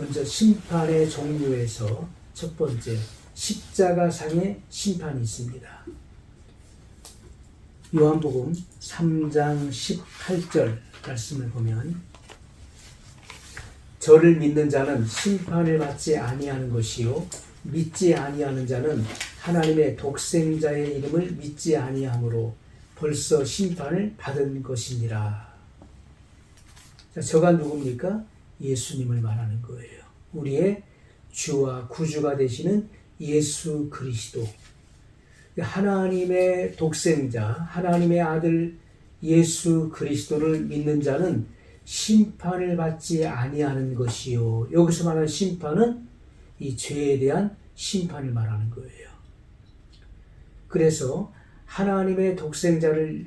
먼저 심판의 종류에서 첫 번째 십자가상의 심판이 있습니다. 요한복음 3장 18절 말씀을 보면 저를 믿는 자는 심판을 받지 아니하는 것이요 믿지 아니하는 자는 하나님의 독생자의 이름을 믿지 아니하므로 벌써 심판을 받은 것이니라. 자, 저가 누굽니까? 예수님을 말하는 거예요. 우리의 주와 구주가 되시는 예수 그리스도. 하나님의 독생자, 하나님의 아들 예수 그리스도를 믿는 자는 심판을 받지 아니하는 것이요. 여기서 말하는 심판은 이 죄에 대한 심판을 말하는 거예요. 그래서 하나님의 독생자를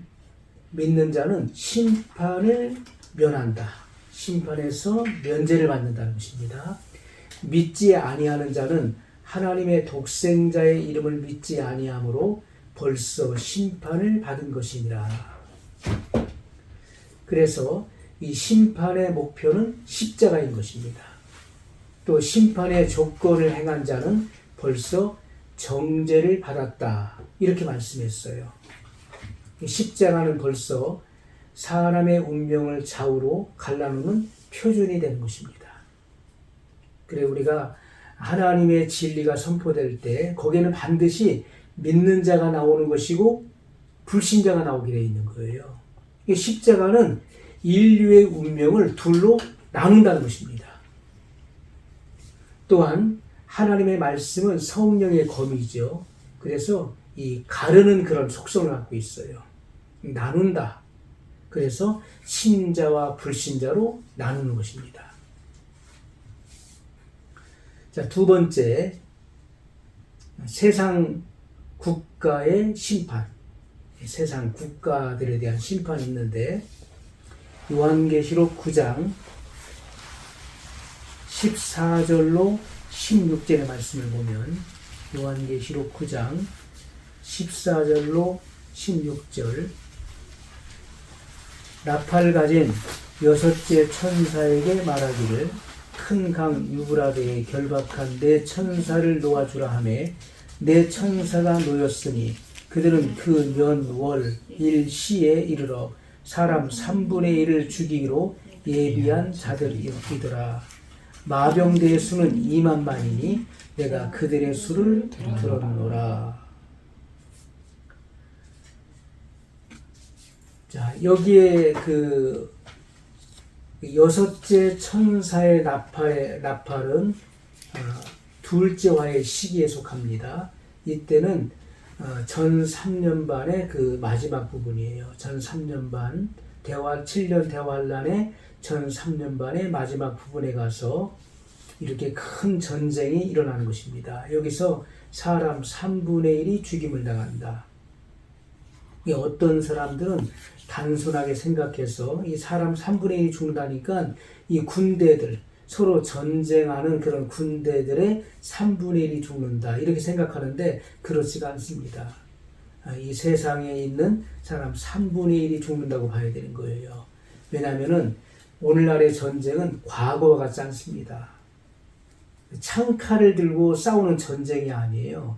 믿는 자는 심판을 면한다. 심판에서 면제를 받는다는 것입니다. 믿지 아니하는 자는 하나님의 독생자의 이름을 믿지 아니하므로 벌써 심판을 받은 것이니라. 그래서 이 심판의 목표는 십자가인 것입니다. 또 심판의 조건을 행한 자는 벌써 정죄를 받았다. 이렇게 말씀했어요. 십자가는 벌써 사람의 운명을 좌우로 갈라놓는 표준이 되는 것입니다. 그래 우리가 하나님의 진리가 선포될 때 거기에는 반드시 믿는 자가 나오는 것이고 불신자가 나오게 되어 있는 거예요. 이 십자가는 인류의 운명을 둘로 나눈다는 것입니다. 또한 하나님의 말씀은 성령의 검이죠. 그래서 이 가르는 그런 속성을 갖고 있어요. 나눈다. 그래서 신자와 불신자로 나누는 것입니다. 자, 두 번째, 세상 국가의 심판. 세상 국가들에 대한 심판이 있는데, 요한계시록 9장 14절로 16절의 말씀을 보면, 요한계시록 9장 14절로 16절, 나팔 가진 여섯째 천사에게 말하기를 큰 강 유브라데에 결박한 내 천사를 놓아주라 하매 내 천사가 놓였으니 그들은 그 년, 월, 일, 시에 이르러 사람 3분의 1을 죽이기로 예비한 자들이더라. 마병대의 수는 2만만이니 내가 그들의 수를 들었노라. 자, 여기에 그 여섯째 천사의 나팔, 나팔은 어, 둘째와의 시기에 속합니다. 이때는 어, 전 3년 반의 그 마지막 부분이에요. 전 3년 반, 대화, 7년 대환란의 전 3년 반의 마지막 부분에 가서 이렇게 큰 전쟁이 일어나는 것입니다. 여기서 사람 3분의 1이 죽임을 당한다. 이 어떤 사람들은 단순하게 생각해서 이 사람 3분의 1이 죽는다니까 이 군대들, 서로 전쟁하는 그런 군대들의 3분의 1이 죽는다. 이렇게 생각하는데 그렇지가 않습니다. 아, 이 세상에 있는 사람 3분의 1이 죽는다고 봐야 되는 거예요. 왜냐하면은 오늘날의 전쟁은 과거와 같지 않습니다. 창칼을 들고 싸우는 전쟁이 아니에요.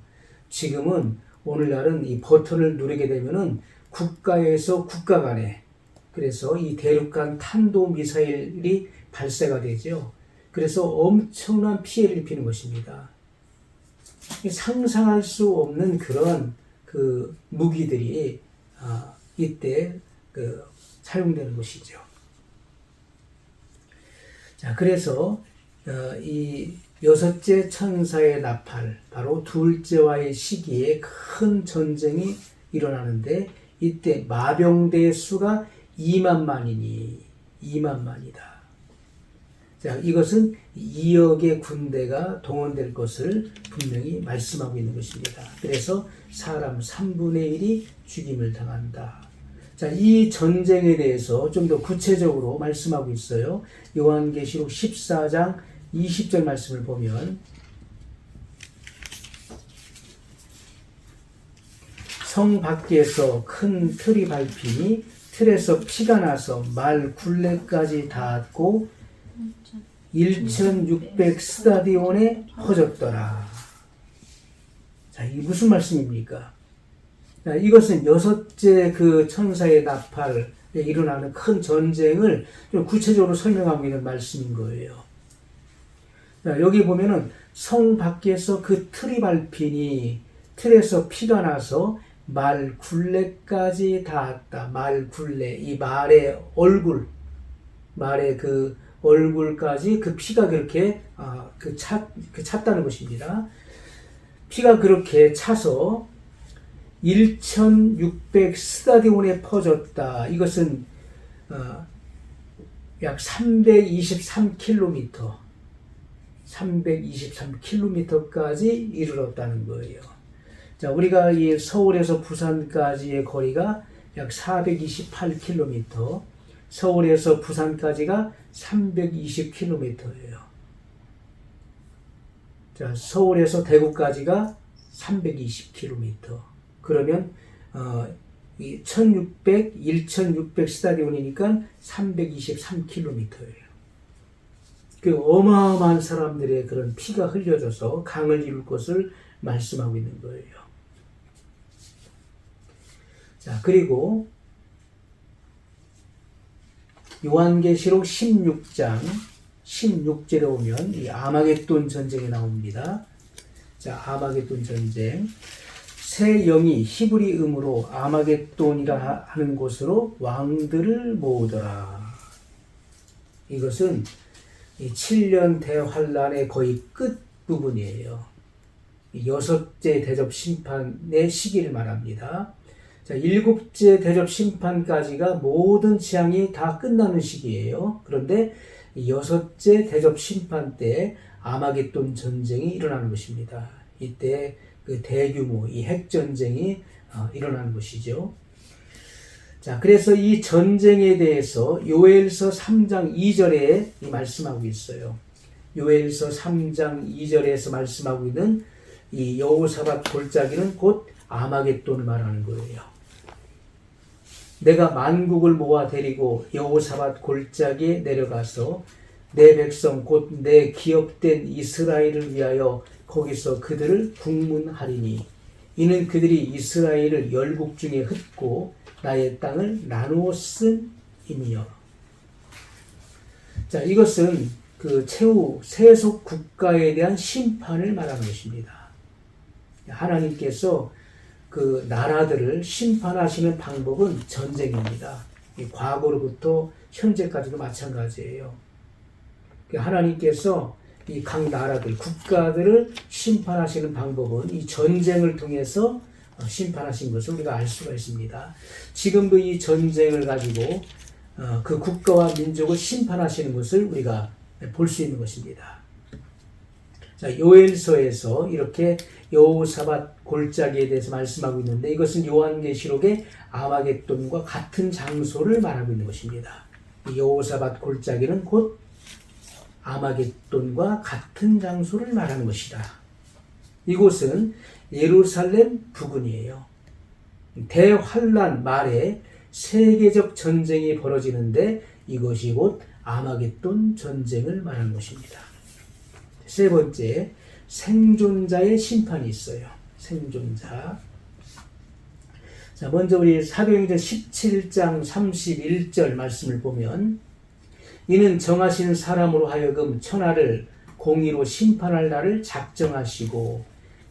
지금은 오늘날은 이 버튼을 누르게 되면은 국가에서 국가 간에 그래서 이 대륙간 탄도 미사일이 발사가 되죠. 그래서 엄청난 피해를 입히는 것입니다. 상상할 수 없는 그런 그 무기들이 아, 이때 그 사용되는 것이죠. 자, 그래서 어, 이 여섯째 천사의 나팔, 바로 둘째와의 시기에 큰 전쟁이 일어나는데 이때 마병대의 수가 2만만이니 2만만이다. 자, 이것은 2억의 군대가 동원될 것을 분명히 말씀하고 있는 것입니다. 그래서 사람 3분의 1이 죽임을 당한다. 자, 이 전쟁에 대해서 좀 더 구체적으로 말씀하고 있어요. 요한계시록 14장 20절 말씀을 보면 성 밖에서 큰 틀이 밟히니 틀에서 피가 나서 말 굴레까지 닿았고 1600 스타디온에 퍼졌더라. 자, 이게 무슨 말씀입니까? 자, 이것은 여섯째 그 천사의 나팔에 일어나는 큰 전쟁을 좀 구체적으로 설명하고 있는 말씀인 거예요. 자, 여기 보면은 성 밖에서 그 틀이 밟히니 틀에서 피가 나서 말 굴레까지 닿았다. 말 굴레. 이 말의 얼굴. 말의 그 얼굴까지 그 피가 그렇게 아, 그 차, 그 찼다는 것입니다. 피가 그렇게 차서 1600 스타디온에 퍼졌다. 이것은 어, 약 323km, 323km까지 이르렀다는 거예요. 자, 우리가 이 서울에서 부산까지의 거리가 약 428km, 서울에서 부산까지가 320km예요. 자, 서울에서 대구까지가 320km. 그러면 어, 이 1600, 1600 스타디온이니까 323km예요. 그 어마어마한 사람들의 그런 피가 흘려져서 강을 이룰 것을 말씀하고 있는 거예요. 자, 그리고 요한계시록 16장 16절에 오면 이 아마겟돈 전쟁이 나옵니다. 자, 아마겟돈 전쟁. 새 영이 히브리 음으로 아마겟돈이라 하는 곳으로 왕들을 모으더라. 이것은 이 7년 대환란의 거의 끝 부분이에요. 이 여섯째 대접 심판의 시기를 말합니다. 자, 일곱째 대접 심판까지가 모든 재앙이 다 끝나는 시기예요. 그런데 이 여섯째 대접 심판 때 아마겟돈 전쟁이 일어나는 것입니다. 이때 그 대규모 이 핵 전쟁이 어, 일어나는 것이죠. 자, 그래서 이 전쟁에 대해서 요엘서 3장 2절에 이 말씀하고 있어요. 요엘서 3장 2절에서 말씀하고 있는 이 여호사밧 골짜기는 곧 아마겟돈을 말하는 거예요. 내가 만국을 모아 데리고 여호사밧 골짜기에 내려가서 내 백성 곧 내 기업된 이스라엘을 위하여 거기서 그들을 국문하리니 이는 그들이 이스라엘을 열국 중에 흩고 나의 땅을 나누어 쓴 임이여. 자, 이것은 그 최후 세속 국가에 대한 심판을 말하는 것입니다. 하나님께서 그 나라들을 심판하시는 방법은 전쟁입니다. 과거로부터 현재까지도 마찬가지예요. 그 하나님께서 이 각 나라들, 국가들을 심판하시는 방법은 이 전쟁을 통해서 어, 심판하신 것을 우리가 알 수가 있습니다. 지금도 이 전쟁을 가지고 어, 그 국가와 민족을 심판하시는 것을 우리가 볼 수 있는 것입니다. 자, 요엘서에서 이렇게 여호사밧 골짜기에 대해서 말씀하고 있는데 이것은 요한계시록의 아마겟돈과 같은 장소를 말하고 있는 것입니다. 여호사밧 골짜기는 곧 아마겟돈과 같은 장소를 말하는 것이다. 이곳은 예루살렘 부근이에요. 대환란 말에 세계적 전쟁이 벌어지는데 이것이 곧 아마겟돈 전쟁을 말하는 것입니다. 세 번째, 생존자의 심판이 있어요. 생존자. 자, 먼저 우리 사도행전 17장 31절 말씀을 보면 이는 정하신 사람으로 하여금 천하를 공의로 심판할 날을 작정하시고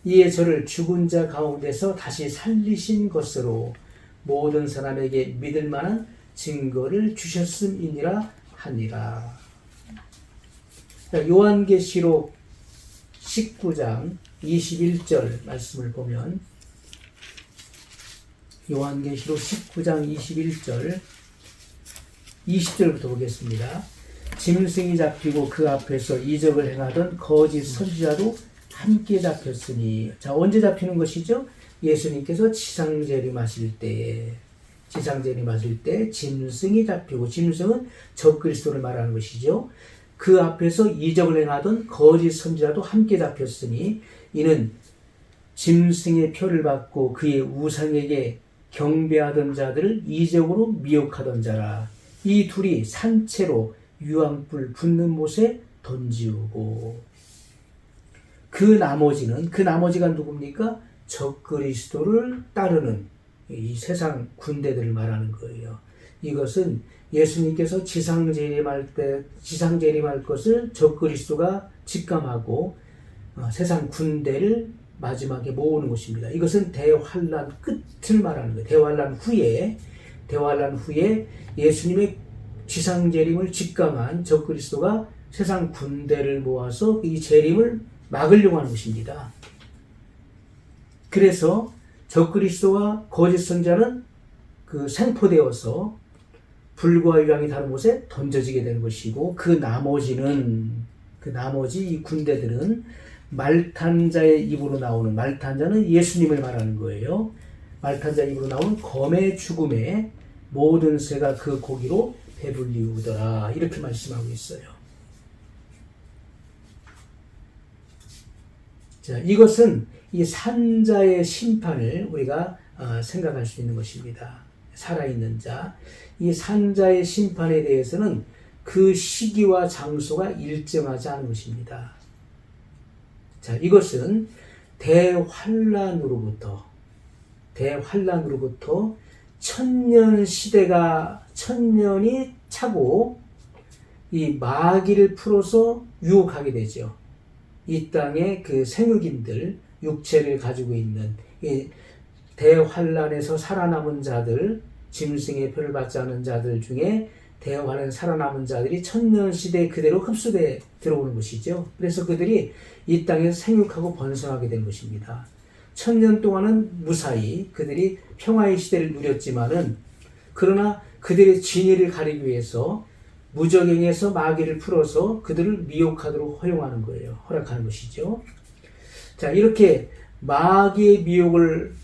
이에 저를 죽은 자 가운데서 다시 살리신 것으로 모든 사람에게 믿을 만한 증거를 주셨음이니라 하니라. 요한계시록 19장 21절 말씀을 보면 요한계시록 19장 21절 20절부터 보겠습니다. 짐승이 잡히고 그 앞에서 이적을 행하던 거짓 선지자도 함께 잡혔으니 자 언제 잡히는 것이죠? 예수님께서 지상재림 하실 때에 지상재림 하실 때 짐승이 잡히고 짐승은 적그리스도를 말하는 것이죠. 그 앞에서 이적을 행하던 거짓 선지자도 함께 잡혔으니 이는 짐승의 표를 받고 그의 우상에게 경배하던 자들을 이적으로 미혹하던 자라. 이 둘이 산채로 유황불 붙는 못에 던지우고 그 나머지는 그 나머지가 누굽니까? 적그리스도를 따르는 이 세상 군대들을 말하는 거예요. 이것은 예수님께서 지상 재림할 때 지상 재림할 것을 적그리스도가 직감하고 어, 세상 군대를 마지막에 모으는 것입니다. 이것은 대환란 끝을 말하는 거예요. 대환란 후에 대환란 후에 예수님의 지상 재림을 직감한 적그리스도가 세상 군대를 모아서 이 재림을 막으려고 하는 것입니다. 그래서 적그리스도와 거짓 선자는 그 생포되어서 불과 유황이 다른 곳에 던져지게 되는 것이고 그 나머지는 그 나머지 이 군대들은 말탄자의 입으로 나오는 말탄자는 예수님을 말하는 거예요. 말탄자 입으로 나오는 검의 죽음에 모든 새가 그 고기로 배불리우더라 이렇게 말씀하고 있어요. 자, 이것은 이 산자의 심판을 우리가 어, 생각할 수 있는 것입니다. 살아있는 자. 이 산자의 심판에 대해서는 그 시기와 장소가 일정하지 않은 것입니다. 자, 이것은 대환란으로부터 대환란으로부터 천년 시대가 천년이 차고 이 마귀를 풀어서 유혹하게 되죠. 이 땅의 그 생육인들 육체를 가지고 있는 이 대환란에서 살아남은 자들 짐승의 표를 받지 않은 자들 중에 대환란 살아남은 자들이 천년 시대 그대로 흡수돼 들어오는 것이죠. 그래서 그들이 이 땅에서 생육하고 번성하게 된 것입니다. 천년 동안은 무사히 그들이 평화의 시대를 누렸지만은 그러나 그들의 진위를 가리기 위해서 무적행에서 마귀를 풀어서 그들을 미혹하도록 허용하는 거예요. 허락하는 것이죠. 자, 이렇게 마귀의 미혹을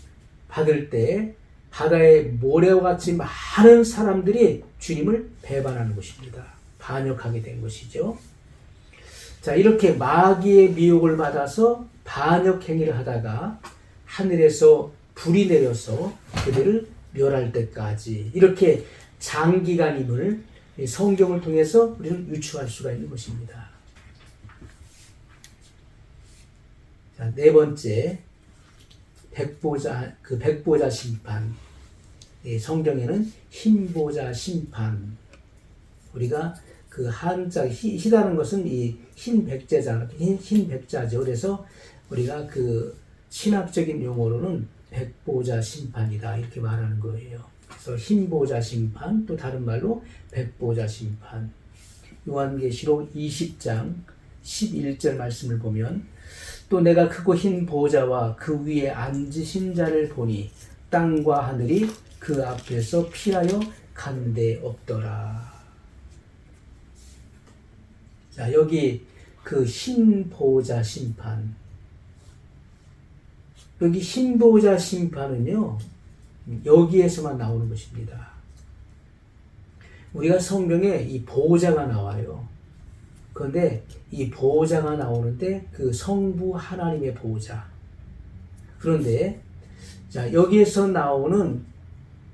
받을 때 바다의 모래와 같이 많은 사람들이 주님을 배반하는 것입니다. 반역하게 된 것이죠. 자, 이렇게 마귀의 미혹을 받아서 반역 행위를 하다가 하늘에서 불이 내려서 그들을 멸할 때까지 이렇게 장기간임을 성경을 통해서 우리는 유추할 수가 있는 것입니다. 자, 네 번째 백보자 그 백보자 심판. 예, 성경에는 흰보자 심판. 우리가 그 한자 희, 희다는 것은 이 흰 백제자 흰, 흰 백자죠. 그래서 우리가 그 신학적인 용어로는 백보자 심판이다 이렇게 말하는 거예요. 그래서 흰보자 심판 또 다른 말로 백보자 심판. 요한계시록 20장 11절 말씀을 보면 또 내가 크고 흰 보좌와 그 위에 앉으신 자를 보니 땅과 하늘이 그 앞에서 피하여 간데 없더라. 자, 여기 그 흰 보좌 심판. 여기 흰 보좌 심판은요, 여기에서만 나오는 것입니다. 우리가 성경에 이 보좌가 나와요. 그런데 이 보호자가 나오는데 그 성부 하나님의 보호자. 그런데 자 여기에서 나오는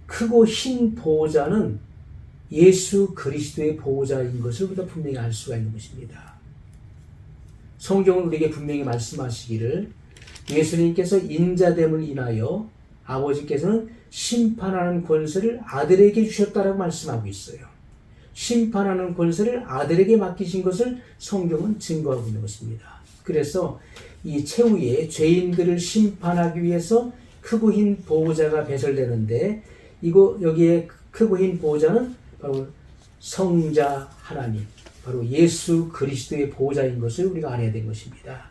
크고 흰 보호자는 예수 그리스도의 보호자인 것을 우리가 분명히 알 수가 있는 것입니다. 성경은 우리에게 분명히 말씀하시기를 예수님께서 인자됨을 인하여 아버지께서는 심판하는 권세를 아들에게 주셨다라고 말씀하고 있어요. 심판하는 권세를 아들에게 맡기신 것을 성경은 증거하고 있는 것입니다. 그래서 이 최후에 죄인들을 심판하기 위해서 크고 흰 보호자가 배설되는데 이거 여기에 크고 흰 보호자는 바로 성자 하나님, 바로 예수 그리스도의 보호자인 것을 우리가 알아야 된 것입니다.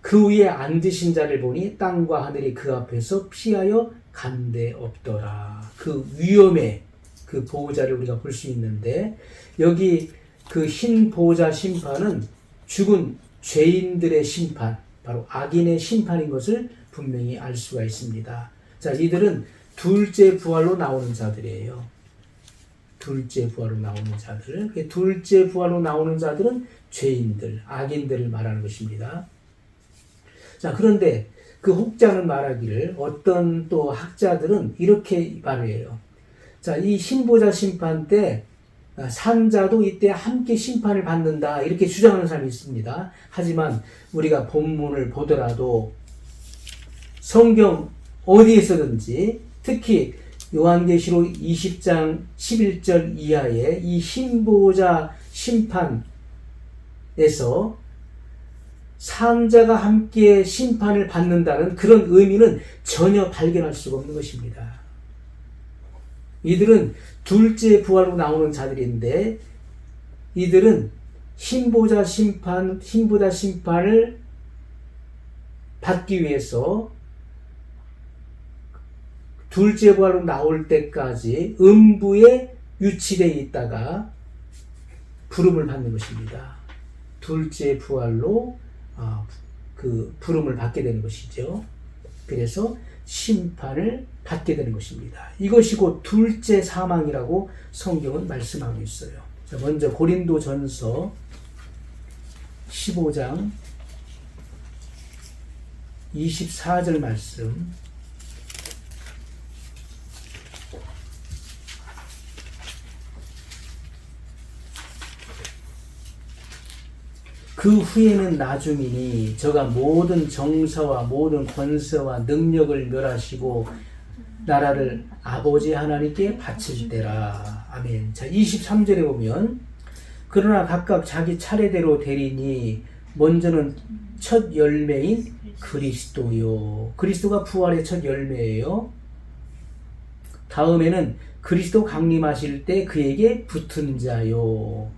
그 위에 앉으신 자를 보니 땅과 하늘이 그 앞에서 피하여 간데 없더라. 그 위험에 그 보호자를 우리가 볼 수 있는데 여기 그 흰 보호자 심판은 죽은 죄인들의 심판, 바로 악인의 심판인 것을 분명히 알 수가 있습니다. 자, 이들은 둘째 부활로 나오는 자들이에요. 둘째 부활로 나오는 자들. 그 둘째 부활로 나오는 자들은 죄인들, 악인들을 말하는 것입니다. 자, 그런데 그 혹자는 말하기를 어떤 또 학자들은 이렇게 말해요. 자, 이 신보자 심판 때 아, 산자도 이때 함께 심판을 받는다 이렇게 주장하는 사람이 있습니다. 하지만 우리가 본문을 보더라도 성경 어디에서든지 특히 요한계시록 20장 11절 이하의 이 신보자 심판에서 상자가 함께 심판을 받는다는 그런 의미는 전혀 발견할 수가 없는 것입니다. 이들은 둘째 부활로 나오는 자들인데 이들은 신보자 심판, 신보자 심판을 받기 위해서 둘째 부활로 나올 때까지 음부에 유치되어 있다가 부름을 받는 것입니다. 둘째 부활로 아, 그 부름을 받게 되는 것이죠. 그래서 심판을 받게 되는 것입니다. 이것이 곧 둘째 사망이라고 성경은 말씀하고 있어요. 자, 먼저 고린도 전서 15장 24절 말씀 그 후에는 나중이니 저가 모든 정사와 모든 권세와 능력을 멸하시고 나라를 아버지 하나님께 바칠 때라. 아멘. 자, 23절에 보면 그러나 각각 자기 차례대로 되리니 먼저는 첫 열매인 그리스도요. 그리스도가 부활의 첫 열매예요. 다음에는 그리스도 강림하실 때 그에게 붙은 자요.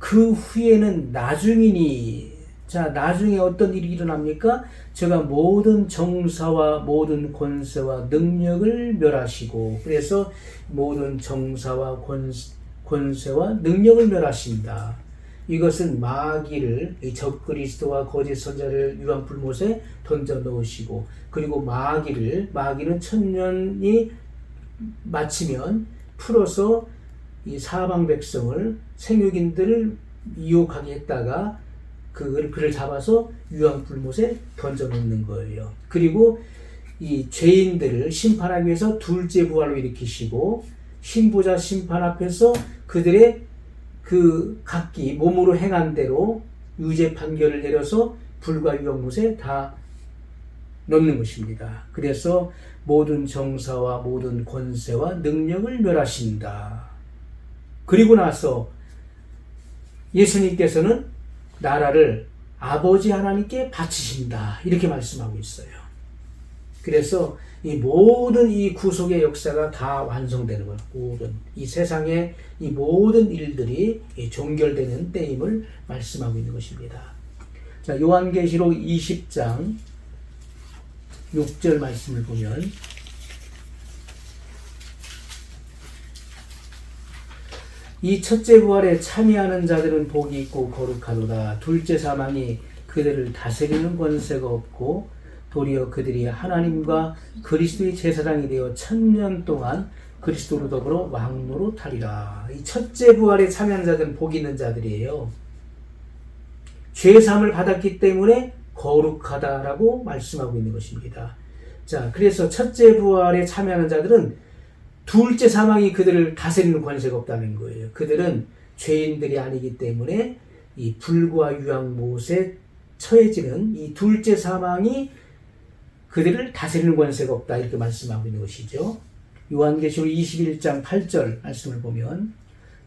그 후에는 나중이니 자 나중에 어떤 일이 일어납니까? 제가 모든 정사와 모든 권세와 능력을 멸하시고 그래서 모든 정사와 권, 권세와 능력을 멸하신다. 이것은 마귀를 이 적그리스도와 거짓 선자를 유한 불못에 던져 넣으시고 그리고 마귀를 마귀는 천년이 마치면 풀어서 이 사방 백성을 생육인들을 유혹하게 했다가 그를 그를 잡아서 유황 불못에 던져 놓는 거예요. 그리고 이 죄인들을 심판하기 위해서 둘째 부활로 일으키시고 신부자 심판 앞에서 그들의 그 각기 몸으로 행한 대로 유죄 판결을 내려서 불과 유황못에 다 넣는 것입니다. 그래서 모든 정사와 모든 권세와 능력을 멸하신다. 그리고 나서 예수님께서는 나라를 아버지 하나님께 바치신다. 이렇게 말씀하고 있어요. 그래서 이 모든 이 구속의 역사가 다 완성되는 거예요. 모든 이 세상의 이 모든 일들이 종결되는 때임을 말씀하고 있는 것입니다. 자, 요한계시록 20장 6절 말씀을 보면 이 첫째 부활에 참여하는 자들은 복이 있고 거룩하도다. 둘째 사망이 그들을 다스리는 권세가 없고 도리어 그들이 하나님과 그리스도의 제사장이 되어 천년 동안 그리스도로 더불어 왕노로 타리라. 이 첫째 부활에 참여하는 자들은 복 있는 자들이에요. 죄 사함을 받았기 때문에 거룩하다라고 말씀하고 있는 것입니다. 자, 그래서 첫째 부활에 참여하는 자들은 둘째 사망이 그들을 다스리는 권세가 없다는 거예요. 그들은 죄인들이 아니기 때문에 이 불과 유황 못에 처해지는 이 둘째 사망이 그들을 다스리는 권세가 없다 이렇게 말씀하고 있는 것이죠. 요한계시록 21장 8절 말씀을 보면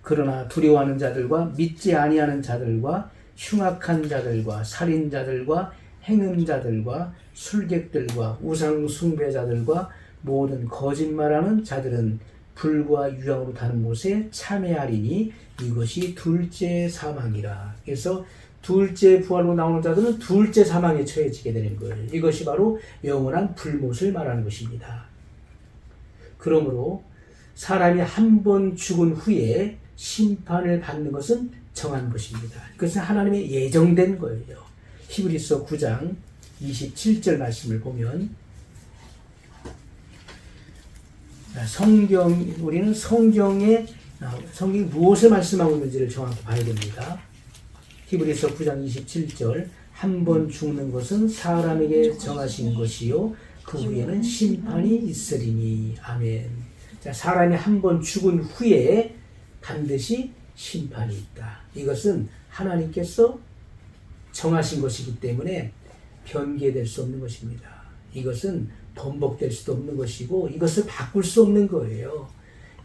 그러나 두려워하는 자들과 믿지 아니하는 자들과 흉악한 자들과 살인자들과 행음자들과 술객들과 우상 숭배자들과 모든 거짓말하는 자들은 불과 유황으로 다는 곳에 참여하리니 이것이 둘째 사망이라. 그래서 둘째 부활로 나오는 자들은 둘째 사망에 처해지게 되는 거예요. 이것이 바로 영원한 불못을 말하는 것입니다. 그러므로 사람이 한 번 죽은 후에 심판을 받는 것은 정한 것입니다. 그것은 하나님의 예정된 거예요. 히브리서 9장 27절 말씀을 보면 성경 우리는 성경에 성경이 무엇을 말씀하고 있는지를 정확히 봐야 됩니다. 히브리서 9장 27절 한 번 죽는 것은 사람에게 정하신 것이요 그 후에는 심판이 있으리니 아멘. 자, 사람이 한 번 죽은 후에 반드시 심판이 있다. 이것은 하나님께서 정하신 것이기 때문에 변개될 수 없는 것입니다. 이것은 번복될 수도 없는 것이고 이것을 바꿀 수 없는 거예요.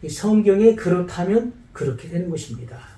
이 성경에 그렇다면 그렇게 되는 것입니다.